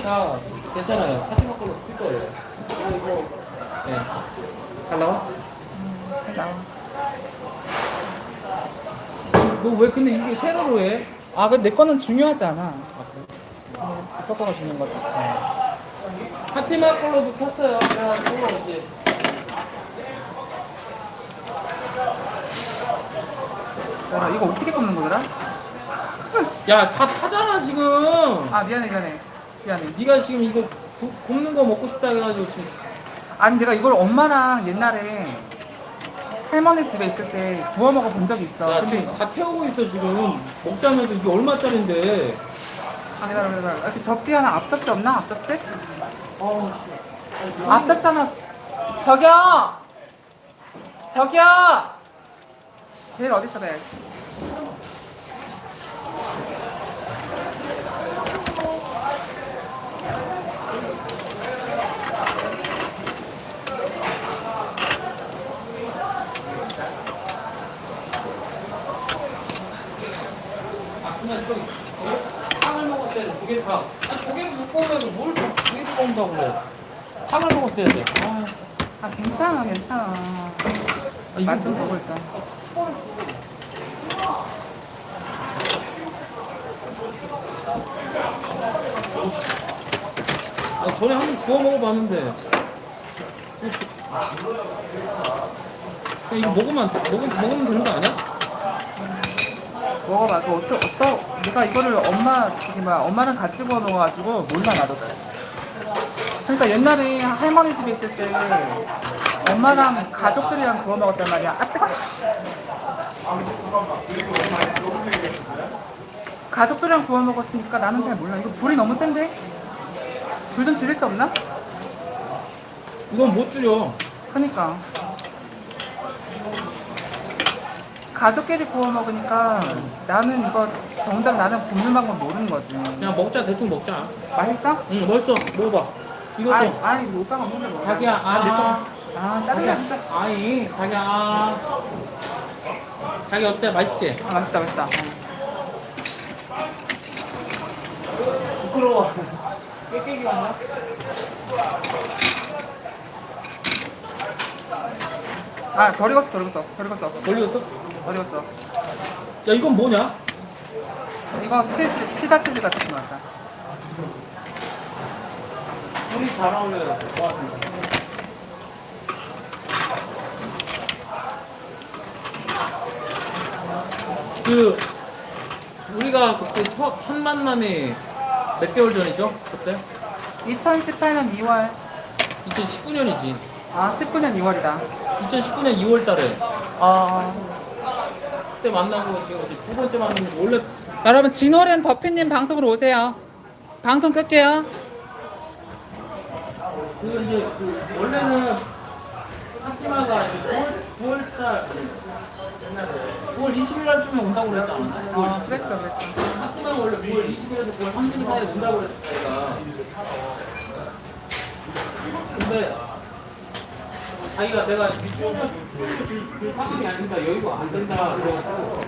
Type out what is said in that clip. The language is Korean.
하니까 괜찮아요. 파티마 걸로 필 거예요. 이거 이거 네. 잘 나와? 잘 나와. 너 왜 근데 이게 세로로 해? 아, 근데 내 거는 중요하지 않아. 아, 그래? 디퍼터가 주는 거지. 파티마 걸로도 켰어요. 그래가지고 이제 야, 이거 어떻게 꼽는 거더라? 야 다 타잖아 지금. 아, 미안해, 미안해. 미안해. 네가 지금 이거 구, 굽는 거 먹고 싶다 해가지고 지금 아니, 내가 이걸 엄마랑 옛날에 할머니 집에 있을 때 구워 먹어 본 적이 있어. 야 근데 지금 다 태우고 있어 지금 먹자면서 이게 얼마짜린데 아, 기다려, 기다려. 이렇게 접시 하나, 앞접시 없나? 앞접시? 어 앞접시 하나. 저기요! 저기요! 걔를 어딨어, 배? 아, 그냥 저기 탕을 먹었어야 돼 조개 탕 아니 조개를 못 먹으면 뭘 조개 먹는다고 그래 탕을 먹었어야 돼 아, 아, 괜찮아, 괜찮아. 아, 맛좀 일단. 아, 전에 한 번 구워 먹어봤는데 그냥 이거 먹으면? 먹으면, 먹으면 되는 거 아니야? 먹어봐. 그 어떠, 어떠, 내가 이거를 엄마, 저기 뭐야, 엄마랑 같이 구워 먹어가지고 몰라, 나도 잘. 그러니까 옛날에 할머니 집에 있을 때 엄마랑 가족들이랑 구워 먹었단 말이야. 아, 뜨거 가족들이랑 구워 먹었으니까 나는 잘 몰라. 이거 불이 너무 센데? 불 좀 줄일 수 없나? 이건 못 줄여 그니까. 가족끼리 구워 먹으니까 나는 이거 정작 나는 굽는 방법 모르는 거지. 그냥 먹자 대충 먹자 맛있어? 응 맛있어 먹어봐 이것도 이거 오빠가 먹는 거 먹어. 자기야 아. 아, 짜증나, 진짜. 아이 자기야 아 자기 어때 맛있지? 아, 맛있다, 맛있다. 부끄러워 깨깨기 왔나? 아, 덜 익었어, 덜 익었어, 덜 익었어, 걸렸어? 덜 익었어. 야 이건 뭐냐? 이거 치즈, 피자 치즈 같은 거 같다. 둘이 잘 어울려요 고맙습니다 그 우리가 그때 첫, 첫 만남이 몇 개월 전이죠? 그때? 2018년 2월, 2019년이지 아, 19년 2월이다. 2019년 2월 달에 어. 그때 만나고 지금 이제 두 번째 만났는데 원래 여러분, 진호렌 버피님 방송으로 오세요. 방송 끌게요. 그 이제 그 원래는 이제 9월 9월 달 9월 20일 날쯤에 온다고 그랬지 않았나? 어, 그랬어, 그랬어. 파티마가 원래 9월 20일에서 9월 30일 사이에 온다고 그랬으니까 근데 자기가 내가 유치원을 줄, 줄 상황이 아니니까 여유가 안 된다 그래가지고